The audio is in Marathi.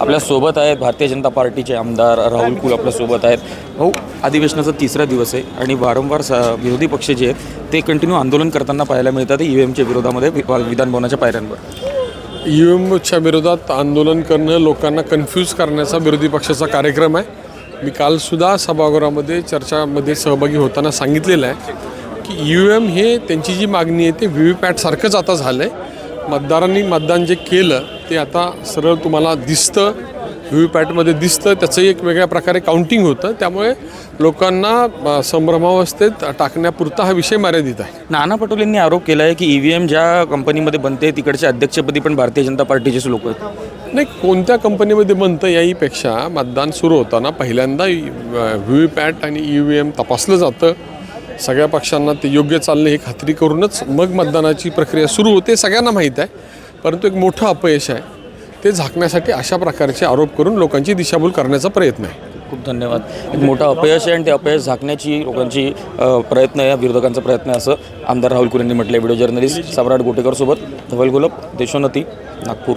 आपल्यासोबत आहेत भारतीय जनता पार्टीचे आमदार राहुल कुल आपल्यासोबत आहेत. भाऊ अधिवेशनाचा तिसरा दिवस आहे आणि वारंवार स विरोधी पक्ष जे आहेत ते कंटिन्यू आंदोलन करताना पाहायला मिळतात ई व्ही एमच्या विरोधामध्ये विधानभवनाच्या पायऱ्यांवर. ई व्ही एमच्या विरोधात आंदोलन करणं लोकांना कन्फ्यूज करण्याचा विरोधी पक्षाचा कार्यक्रम आहे. मी कालसुद्धा सभागृहामध्ये चर्चामध्ये सहभागी होताना सांगितलेलं आहे की ई व्ही एम हे त्यांची जी मागणी आहे ते व्ही व्ही पॅटसारखंच आता झालं आहे मतदारांनी मतदान जे केलं ते आता सरळ तुम्हाला दिसतं व्ही व्ही पॅटमध्ये दिसतं त्याचं एक वेगळ्या प्रकारे काउंटिंग होतं. त्यामुळे लोकांना संभ्रमावस्थेत टाकण्यापुरता हा विषय मर्यादित आहे. नाना पटोलेंनी आरोप केला आहे की ई व्ही एम ज्या कंपनीमध्ये बनते तिकडच्या अध्यक्षपदी पण भारतीय जनता पार्टीचेच लोक आहेत. नाही कोणत्या कंपनीमध्ये बनतं याहीपेक्षा मतदान सुरू होताना पहिल्यांदा व्ही व्ही पॅट आणि ई व्ही एम तपासलं जातं. सगळ्या पक्षांना ते योग्य चाललं हे खात्री करूनच मग मतदानाची प्रक्रिया सुरू होते सगळ्यांना माहीत आहे. परंतु एक मोठं अपयश आहे. ते झाकण्यासाठी अशा प्रकारचे आरोप करून लोकांची दिशाभूल करण्याचा प्रयत्न आहे. खूप धन्यवाद. एक मोठं अपयश आहे आणि ते अपयश झाकण्याची लोकांची प्रयत्न आहे विरोधकांचा प्रयत्न आहे असं आमदार राहुल कुल म्हटलं व्हिडिओ जर्नलिस्ट सम्राट गोटेकर सोबत धवल गुलब देशोन्नती नागपूर.